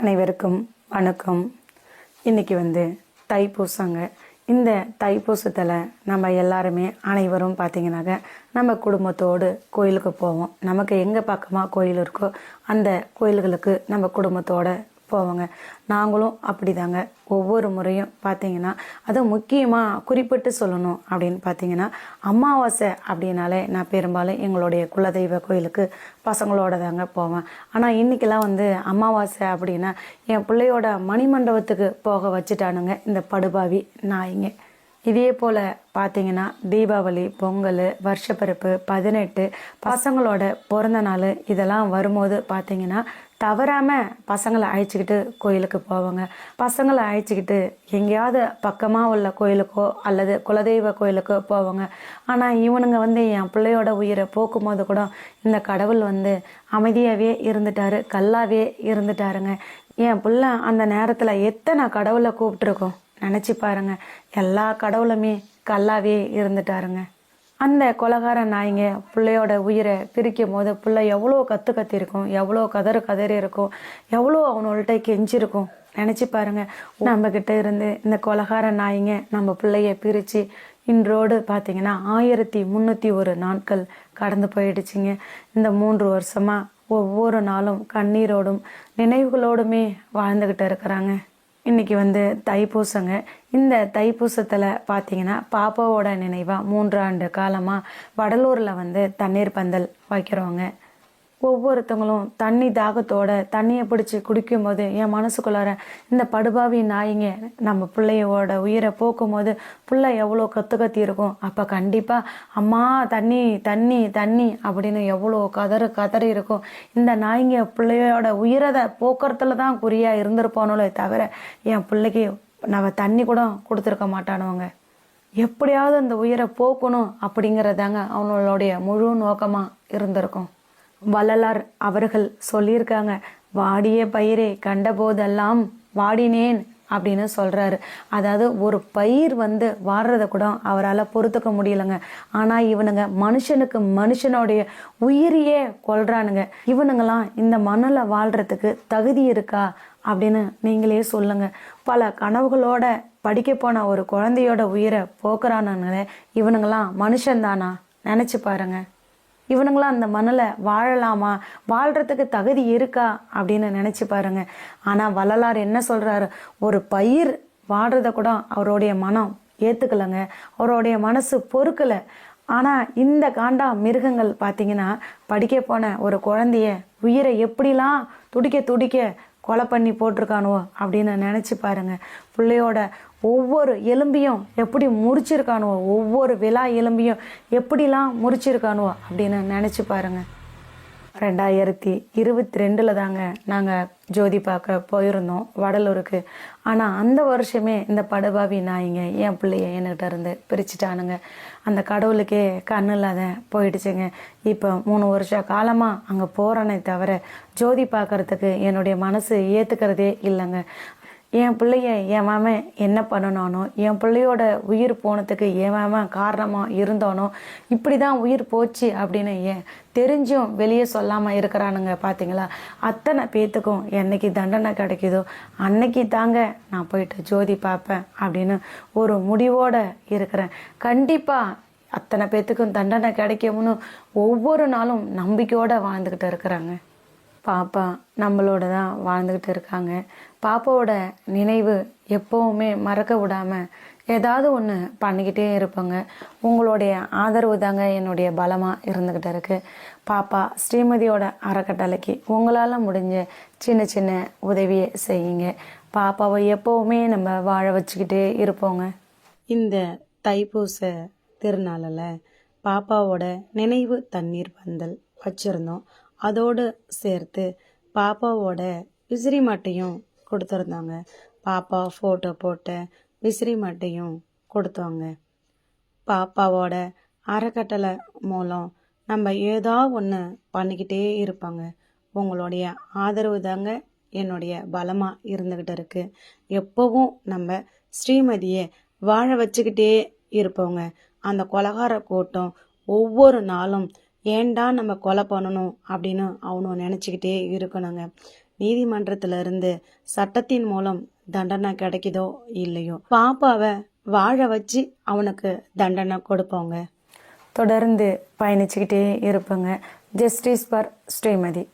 அனைவருக்கும் வணக்கம். இன்னைக்கு வந்து தைப்பூசங்க. இந்த தைப்பூசத்தில் நம்ம எல்லாருமே அனைவரும் பார்த்தீங்கன்னாக்க நம்ம குடும்பத்தோடு கோயிலுக்கு போவோம். நமக்கு எங்கே பக்கமாக கோயில் இருக்கோ அந்த கோயில்களுக்கு நம்ம குடும்பத்தோட போவோங்க. நாங்களும் அப்படிதாங்க. ஒவ்வொரு முறையும் பார்த்தீங்கன்னா அதுவும் முக்கியமாக குறிப்பிட்டு சொல்லணும் அப்படின்னு பார்த்தீங்கன்னா அமாவாசை அப்படின்னாலே நான் பெரும்பாலும் எங்களுடைய குலதெய்வ கோயிலுக்கு பசங்களோட தாங்க போவேன். ஆனால் இன்றைக்கெல்லாம் வந்து அமாவாசை அப்படின்னா என் பிள்ளையோட மணிமண்டபத்துக்கு போக வச்சுட்டானுங்க இந்த படுபாவி நாய்ங்க. இதே போல் பார்த்தீங்கன்னா தீபாவளி பொங்கல் வருஷப்பிறப்பு பதினெட்டு பசங்களோட பிறந்த நாள் இதெல்லாம் வரும்போது பார்த்தீங்கன்னா தவறாமல் பசங்களை அழைச்சிக்கிட்டு கோயிலுக்கு போவாங்க. பசங்களை அழைச்சிக்கிட்டு எங்கேயாவது பக்கமாக உள்ள கோயிலுக்கோ அல்லது குலதெய்வ கோயிலுக்கோ போவாங்க. ஆனால் இவனுங்க வந்து என் பிள்ளையோட உயிரை போக்கும்போது கூட இந்த கடவுள் வந்து அமைதியாகவே இருந்துட்டாரு கல்லாவே இருந்துட்டாருங்க. என் பிள்ளை அந்த நேரத்தில் எத்தனை கடவுளை கூப்பிட்டுருக்கோம்? நினச்சி பாருங்க. எல்லா கடவுளுமே கல்லாவே இருந்துட்டாருங்க. அந்த கொலகார நாய்ங்க பிள்ளையோட உயிரை பிரிக்கும் போது பிள்ளை எவ்வளோ கற்று கத்திருக்கும் எவ்வளோ கதறு கதறி இருக்கும் எவ்வளோ அவனோள்கிட்ட கெஞ்சிருக்கும் நினச்சி பாருங்க. நம்ம கிட்ட இருந்து இந்த கொலகார நாய்ங்க நம்ம பிள்ளைய பிரித்து இன்றோடு பார்த்தீங்கன்னா ஆயிரத்தி முந்நூற்றி ஒரு நாட்கள் கடந்து போயிடுச்சுங்க. இந்த மூன்று வருஷமாக ஒவ்வொரு நாளும் கண்ணீரோடும் நினைவுகளோடுமே வாழ்ந்துக்கிட்டு இருக்கிறாங்க. இன்றைக்கி வந்து தைப்பூசங்க. இந்த தைப்பூசத்தில் பார்த்தீங்கன்னா பாப்பாவோட நினைவாக மூன்று ஆண்டு காலமாக வடலூரில் வந்து தண்ணீர் பந்தல் வைக்கிறோங்க ஒவ்வொருத்தவங்களும் தண்ணி தாகத்தோட தண்ணியை பிடிச்சி குடிக்கும்போது என் மனசுக்குள்ளார இந்த படுபாவி நாய்ங்க நம்ம பிள்ளையோட உயிரை போக்கும் போது பிள்ளை எவ்வளோ கற்று கத்தி இருக்கும். அப்போ கண்டிப்பாக அம்மா தண்ணி தண்ணி தண்ணி அப்படின்னு எவ்வளோ கதறு கதறி இருக்கும். இந்த நாய்ங்க பிள்ளையோட உயிரதை போக்குறதுல தான் குறியாக இருந்திருப்பானோலே தவிர என் பிள்ளைக்கு நம்ம தண்ணி கூட கொடுத்துருக்க மாட்டானுவங்க. எப்படியாவது அந்த உயிரை போக்கணும் அப்படிங்கிறதாங்க அவனுடைய முழு நோக்கமாக இருந்திருக்கும். வள்ளலார் அவர்கள் சொல்லியிருக்காங்க வாடிய பயிரை கண்டபோதெல்லாம் வாடினேன் அப்படின்னு சொல்கிறாரு அதாவது ஒரு பயிர் வந்து வாடுறதை கூட அவரால் பொறுத்துக்க முடியலங்க. ஆனால் இவனுங்க மனுஷனுக்கு மனுஷனுடைய உயிரையே கொள்றானுங்க இவனுங்களாம் இந்த மண்ணில் வாழ்கிறதுக்கு தகுதி இருக்கா அப்படின்னு நீங்களே சொல்லுங்க. பல கனவுகளோட படிக்க போன ஒரு குழந்தையோட உயிரை போக்குறானுங்களே இவனுங்களாம் மனுஷன்தானா? நினச்சி பாருங்க. இவனுங்களாம் அந்த மண்ணில் வாழலாமா? வாழ்கிறதுக்கு தகுதி இருக்கா? அப்படின்னு நினச்சி பாருங்க. ஆனால் வள்ளலார் என்ன சொல்கிறாரு ஒரு பயிர் வாடுறத கூட அவருடைய மனம் ஏற்றுக்கலைங்க அவருடைய மனசு பொறுக்கலை. ஆனால் இந்த காண்டா மிருகங்கள் பார்த்தீங்கன்னா படிக்க போன ஒரு குழந்தைய உயிரை எப்படிலாம் துடிக்க துடிக்க கொலை பண்ணி போட்டிருக்கானுவோ அப்படின்னு நினச்சி பாருங்க. பிள்ளையோட ஒவ்வொரு எலும்பியும் எப்படி முறிச்சிருக்கானுவோ ஒவ்வொரு விழா எலும்பியும் எப்படிலாம் முறிச்சிருக்கானுவோ அப்படின்னு நினச்சி பாருங்க. ரெண்டாயிரத்தி இருபத்தி ரெண்டில் தாங்க நாங்கள் ஜோதி பார்க்க போயிருந்தோம் வடலூருக்கு. ஆனால் அந்த வருஷமே இந்த படுபாவி நாயிங்க என் பிள்ளைய என்கிட்ட இருந்து பிரிச்சுட்டானுங்க. அந்த கடவுளுக்கே கண்ணு இல்லாத போயிடுச்சுங்க. இப்போ மூணு வருஷ காலமாக அங்கே போகிறனே தவிர ஜோதி பார்க்கறதுக்கு என்னுடைய மனசு ஏற்றுக்கிறதே இல்லைங்க. என் பிள்ளைய என் மாமன் என்ன பண்ணனானோ என் பிள்ளையோட உயிர் போனதுக்கு என் மாமன் காரணமாக இருந்தானோ இப்படி தான் உயிர் போச்சு அப்படின்னு ஏன் தெரிஞ்சும் வெளியே சொல்லாமல் இருக்கிறானுங்க பார்த்தீங்களா அத்தனை பேத்துக்கும் என்னைக்கு தண்டனை கிடைக்குதோ அன்னைக்கு தாங்க நான் போயிட்டு ஜோதி பார்ப்பேன் அப்படின்னு ஒரு முடிவோடு இருக்கிறேன். கண்டிப்பாக அத்தனை பேத்துக்கும் தண்டனை கிடைக்கும்னு ஒவ்வொரு நாளும் நம்பிக்கையோடு வாழ்ந்துக்கிட்டு இருக்கிறாங்க. பாப்பா நம்மளோட தான் வாழ்ந்துக்கிட்டு இருக்காங்க. பாப்பாவோட நினைவு எப்போவுமே மறக்க விடாமல் ஏதாவது ஒன்று பண்ணிக்கிட்டே இருப்பேங்க. உங்களுடைய ஆதரவு தாங்க என்னுடைய பலமாக இருந்துக்கிட்டு இருக்குது பாப்பா ஸ்ரீமதியோட அறக்கட்டளைக்கு உங்களால் முடிஞ்ச சின்ன சின்ன உதவியை செய்யுங்க. பாப்பாவை எப்போவுமே நம்ம வாழ வச்சுக்கிட்டே இருப்போங்க. இந்த தைப்பூச திருநாளில் பாப்பாவோட நினைவு தண்ணீர் பந்தல் வச்சுருந்தோம். அதோடு சேர்த்து பாப்பாவோட விசிறி மட்டையும் கொடுத்துருந்தாங்க. பாப்பா ஃபோட்டோ போட்ட விசிறி மட்டையும் கொடுத்தாங்க. பாப்பாவோட அறக்கட்டளை மூலம் நம்ம ஏதோ ஒன்று பண்ணிக்கிட்டே இருப்பாங்க. உங்களுடைய ஆதரவு தாங்க என்னுடைய பலமாக இருந்துக்கிட்டு இருக்குது எப்போவும் நம்ம ஸ்ரீமதியை வாழ வச்சுக்கிட்டே இருப்போங்க. அந்த கொலகார கூட்டம் ஒவ்வொரு நாளும் ஏன்டா நம்ம கொலை பண்ணணும் அப்படின்னு அவனும் நினச்சிக்கிட்டே இருக்கணுங்க. நீதிமன்றத்துல இருந்து சட்டத்தின் மூலம் தண்டனை கிடைக்குதோ இல்லையோ? பாப்பாவை வாழ வச்சு அவனுக்கு தண்டனை கொடுப்போங்க. தொடர்ந்து பயணிச்சுக்கிட்டே இருப்பேங்க. Justice for Srimathi.